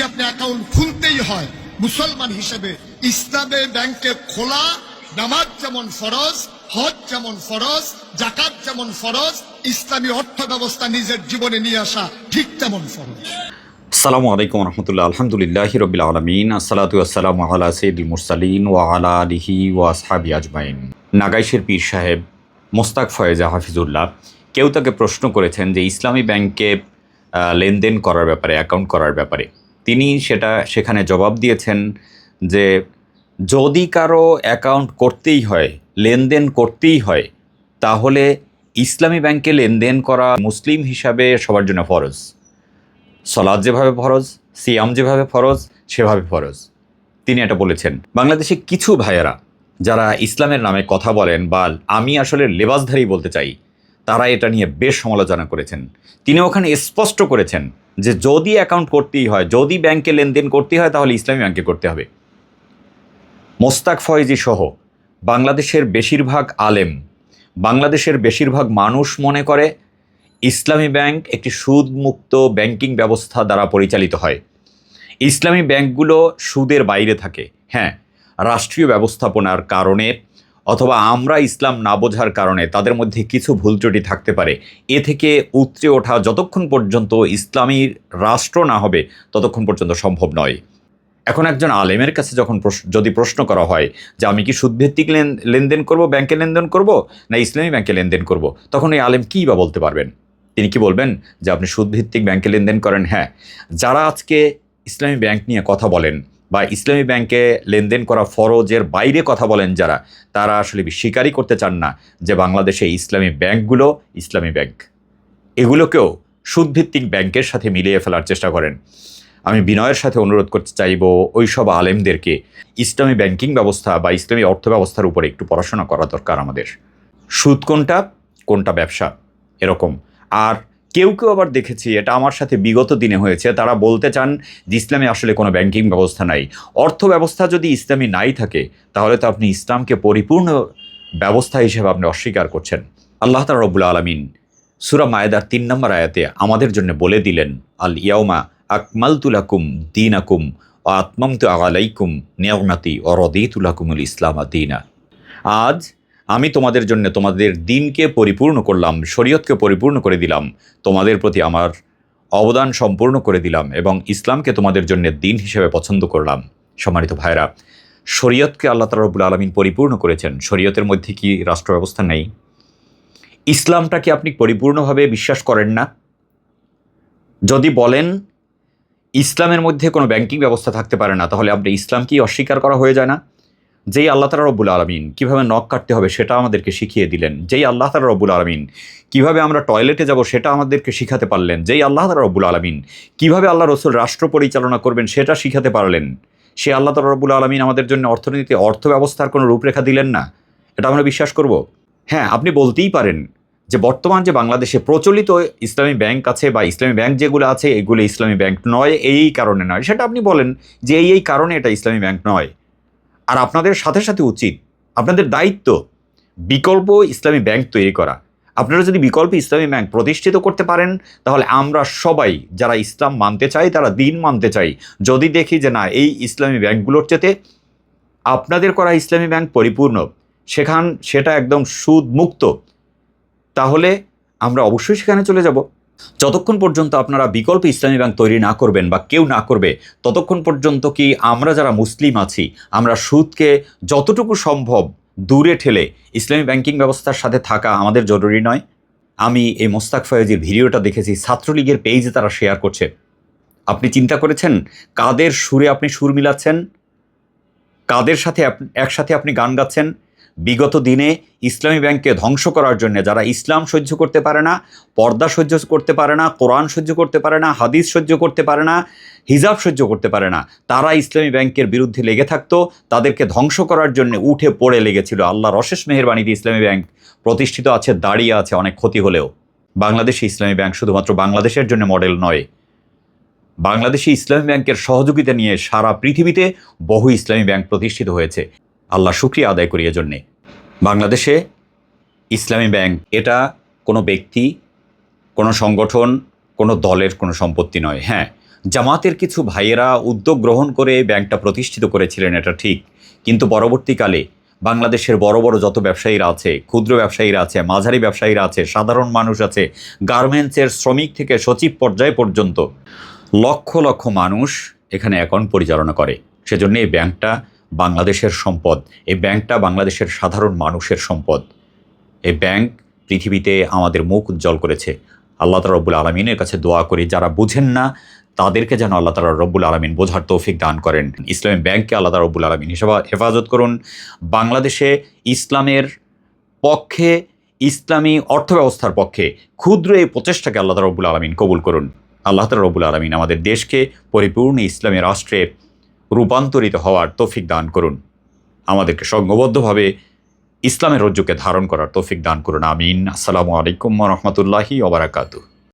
যদি আপনি অ্যাকাউন্ট খুলতেই হয়, মুসলমান হিসেবে ইসলামে ব্যাংকে খোলা, নামাজ যেমন ফরজ, হজ যেমন ফরজ জাকাত যেমন ফরজ, ইসলামী অর্থ ব্যবস্থা নিজের জীবনে নিয়ে আসা ঠিক তেমন ফরজ। আসসালামু আলাইকুম রহমতুল্লাহ আলহামদুলিল্লাহ রবিল আলমিন। আসসালাতু আসসালাম আলা সৈদুল মুরসালিন ওয়া আলা আলিহি ওয়া আসহাবি আজমাইন। নাগাইশের পীর সাহেব মোস্তাক ফয়েজা হাফিজুল্লাহ, কেউ তাকে প্রশ্ন করেছেন যে ইসলামী ব্যাংকে লেনদেন করার ব্যাপারে, অ্যাকাউন্ট করার ব্যাপারে। তিনি সেটা সেখানে জবাব দিয়েছেন যে যদি কারও অ্যাকাউন্ট করতেই হয়, লেনদেন করতেই হয়, তাহলে ইসলামী ব্যাংকে লেনদেন করা মুসলিম হিসাবে সবার জন্য ফরজ। সলাদ যেভাবে ফরজ, সিয়াম যেভাবে ফরজ, সেভাবে ফরজ। তিনি এটা বলেছেন। বাংলাদেশে কিছু ভাইয়েরা যারা ইসলামের নামে কথা বলেন বা আমি আসলে লেবাসধারী বলতে চাই তারা এটা নিয়ে বেশ সমালোচনা করেছেন। তিনি ওখানে স্পষ্ট করেছেন যে যদি অ্যাকাউন্ট করতেই হয়, যদি ব্যাংকে লেনদেন করতেই হয়, তাহলে ইসলামী ব্যাংকে করতে হবে। মোস্তাক ফয়েজি সহ বাংলাদেশের বেশিরভাগ আলেম, বাংলাদেশের বেশিরভাগ মানুষ মনে করে ইসলামী ব্যাংক একটি সুদমুক্ত ব্যাংকিং ব্যবস্থা দ্বারা পরিচালিত হয়। ইসলামী ব্যাংকগুলো সুদের বাইরে থাকে। হ্যাঁ রাষ্ট্রীয় ব্যবস্থাপনার কারণে অথবা আমরা ইসলাম না বোঝার কারণে তাদের মধ্যে কিছু ভুল ত্রুটি থাকতে পারে। এ থেকে উতরে ওঠা যতক্ষণ পর্যন্ত ইসলামী রাষ্ট্র না হবে, ততক্ষণ পর্যন্ত সম্ভব নয়। এখন একজন আলেমের কাছে যখন যদি প্রশ্ন করা হয় যে আমি কি সুদভিত্তিক লেন- লেনদেন করব, ব্যাংকে লেনদেন করব, না ইসলামী ব্যাংকে লেনদেন করব, তখন এই আলেম কী বা বলতে পারবেন? তিনি কি বলবেন যে আপনি সুদভিত্তিক ব্যাংকে লেনদেন করেন? হ্যাঁ। যারা আজকে ইসলামী ব্যাংক নিয়ে কথা বলেন বা ইসলামী ব্যাংকে লেনদেন করা ফরজের বাইরে কথা বলেন যারা, তারা আসলে স্বীকারই করতে চান না যে বাংলাদেশে ইসলামী ব্যাংকগুলো ইসলামী ব্যাংক। এগুলোকেও সুদভিত্তিক ব্যাংকের সাথে মিলিয়ে ফেলার চেষ্টা করেন। আমি বিনয়ের সাথে অনুরোধ করতে চাইব ওই সব আলেমদেরকে ইসলামী ব্যাংকিং ব্যবস্থা বা ইসলামী অর্থ ব্যবস্থার উপরে একটু পড়াশোনা করা দরকার আমাদের। সুদ কোনটা কোনটা ব্যবসা, এরকম। আর কেউ কেউ আবার দেখেছি, এটা আমার সাথে বিগত দিনে হয়েছে, তারা বলতে চান যে ইসলামে আসলে কোনো ব্যাংকিং ব্যবস্থা নাই। অর্থ ব্যবস্থা যদি ইসলামী নাই থাকে, তাহলে তো আপনি ইসলামকে পরিপূর্ণ ব্যবস্থা হিসেবে আপনি অস্বীকার করছেন। আল্লাহ তালা রবুল্লা আলমিন সুরা মায়েদার তিন নম্বর আয়াতে আমাদের জন্য বলে দিলেন, আল ইয়াউমা আকমাল তুলাকুম দিন আকুম ও আত্মাম তু আলাইকুম নিয়মনাতি ও রদিতুলাকুমুল ইসলাম দিনা। আজ আমি তোমাদের জন্য তোমাদের দিনকে পরিপূর্ণ করলাম, শরীয়তকে পরিপূর্ণ করে দিলাম, তোমাদের প্রতি আমার অবদান সম্পূর্ণ করে দিলাম এবং ইসলামকে তোমাদের জন্য দিন হিসেবে পছন্দ করলাম। সম্মানিত ভাইরা শরীয়তকে আল্লাহ তালা রবুল আলমিন পরিপূর্ণ করেছেন। শরীয়তের মধ্যে কি রাষ্ট্র ব্যবস্থা নেই? ইসলামটাকে আপনি পরিপূর্ণভাবে বিশ্বাস করেন না? যদি বলেন, ইসলামের মধ্যে কোনো ব্যাংকিং ব্যবস্থা থাকতে পারে না, তাহলে আপনি ইসলাম কি অস্বীকার করা হয়ে যায় না। যেই আল্লাহ তালা রব্বুল আলমিন কীভাবে নখ কাটতে হবে সেটা আমাদেরকে শিখিয়ে দিলেন। যেই আল্লাহ তালা রব্বুল আলমিন কীভাবে আমরা টয়লেটে যাব সেটা আমাদেরকে শিখাতে পারলেন। যেই আল্লাহ তালা রব্বুল আলমিন কীভাবে আল্লাহ রসুল রাষ্ট্র পরিচালনা করবেন সেটা শিখাতে পারলেন। সে আল্লাহ তালা রব্বুল আলমিন আমাদের জন্য অর্থনীতি অর্থ ব্যবস্থার কোনো রূপরেখা দিলেন না। এটা আমরা বিশ্বাস করব? হ্যাঁ আপনি বলতেই পারেন যে বর্তমান যে বাংলাদেশে প্রচলিত ইসলামী ব্যাংক আছে বা ইসলামী ব্যাংক যেগুলো আছে, এগুলো ইসলামী ব্যাংক নয়, এই কারণে নয়। সেটা আপনি বলেন যে এই এই কারণে এটা ইসলামী ব্যাংক নয়। আর আপনাদের সাথে সাথে উচিত আপনাদের দায়িত্ব বিকল্প ইসলামী ব্যাংক তৈরি করা। আপনারা যদি বিকল্প ইসলামী ব্যাংক প্রতিষ্ঠিত করতে পারেন, তাহলে আমরা সবাই যারা ইসলাম মানতে চাই, তারা দিন মানতে চাই। যদি দেখি যে না, এই ইসলামী ব্যাংকগুলোর চেতে আপনাদের করা ইসলামী ব্যাংক পরিপূর্ণ, সেখান, সেটা একদম সুদ মুক্ত তাহলে আমরা অবশ্যই সেখানে চলে যাব। যতক্ষণ পর্যন্ত আপনারা বিকল্প ইসলামী ব্যাংক তৈরি না করবেন বা কেউ না করবে, ততক্ষণ পর্যন্ত কি আমরা যারা মুসলিম আছি, আমরা সুদকে যতটুকু সম্ভব দূরে ঠেলে ইসলামী ব্যাংকিং ব্যবস্থার সাথে থাকা আমাদের জরুরি নয়। আমি এই মোস্তাক ফয়েজির ভিডিওটা দেখেছি, ছাত্রলীগের পেজে তারা শেয়ার করছে। আপনি চিন্তা করেছেন, কাদের সুরে আপনি সুর মিলাচ্ছেন? কাদের সাথে একসাথে আপনি গান গাচ্ছেন? বিগত দিনে ইসলামী ব্যাংককে ধ্বংস করার জন্য যারা ইসলাম সহ্য করতে পারে না, পর্দা সহ্য করতে পারে না, কোরআন সহ্য করতে পারে না, হাদিস সহ্য করতে পারে না, হিজাব সহ্য করতে পারে না, তারা ইসলামী ব্যাংকের বিরুদ্ধে লেগে থাকতো, তাদেরকে ধ্বংস করার জন্য উঠে পড়ে লেগেছিল। আল্লাহর অশেষ মেহেরবাণীতে ইসলামী ব্যাংক প্রতিষ্ঠিত আছে, দাঁড়িয়ে আছে অনেক ক্ষতি হলেও। বাংলাদেশে ইসলামী ব্যাংক শুধুমাত্র বাংলাদেশের জন্য মডেল নয়, বাংলাদেশে ইসলামী ব্যাংকের সহযোগিতা নিয়ে সারা পৃথিবীতে বহু ইসলামী ব্যাংক প্রতিষ্ঠিত হয়েছে। আল্লাহ শুক্রিয়া আদায় করি জন্যে বাংলাদেশে ইসলামী ব্যাংক এটা কোনো ব্যক্তি, কোনো সংগঠন, কোনো দলের কোনো সম্পত্তি নয়। হ্যাঁ জামাতের কিছু ভাইয়েরা উদ্যোগ গ্রহণ করে ব্যাংকটা প্রতিষ্ঠিত করেছিলেন, এটা ঠিক। কিন্তু পরবর্তীকালে বাংলাদেশের বড় বড় যত ব্যবসায়ীরা আছে, ক্ষুদ্র ব্যবসায়ীরা আছে, মাঝারি ব্যবসায়ীরা আছে, সাধারণ মানুষ আছে, গার্মেন্টসের শ্রমিক থেকে সচিব পর্যায় পর্যন্ত লক্ষ লক্ষ মানুষ এখানে অ্যাকাউন্ট পরিচালনা করে। সেজন্য এই ব্যাংকটা বাংলাদেশের সম্পদ, এই ব্যাংকটা বাংলাদেশের সাধারণ মানুষের সম্পদ। এই ব্যাংক পৃথিবীতে আমাদের মুখ উজ্জ্বল করেছে। আল্লাহ তালা রব্বুল আলমিনের কাছে দোয়া করি, যারা বুঝেন না, তাদেরকে যেন আল্লাহ তালা রব্বুল আলমিন বোঝার তৌফিক দান করেন। ইসলামী ব্যাংককে আল্লাহ তালা রব্বুল আলমিন হিসেবে হেফাজত করুন। বাংলাদেশে ইসলামের পক্ষে, ইসলামী অর্থব্যবস্থার পক্ষে ক্ষুদ্র এই প্রচেষ্টাকে আল্লাহ রব্বুল আলমিন কবুল করুন। আল্লাহ তালা রব্বুল আলমিন আমাদের দেশকে পরিপূর্ণ ইসলামী রাষ্ট্রে রূপান্তরিত হওয়ার তৌফিক দান করুন। আমাদেরকে সংঘবদ্ধভাবে ইসলামের রজ্জুকে ধারণ করার তৌফিক দান করুন। আমিন। আসসালামু আলাইকুম রহমতুল্লাহি ওবরাকাতু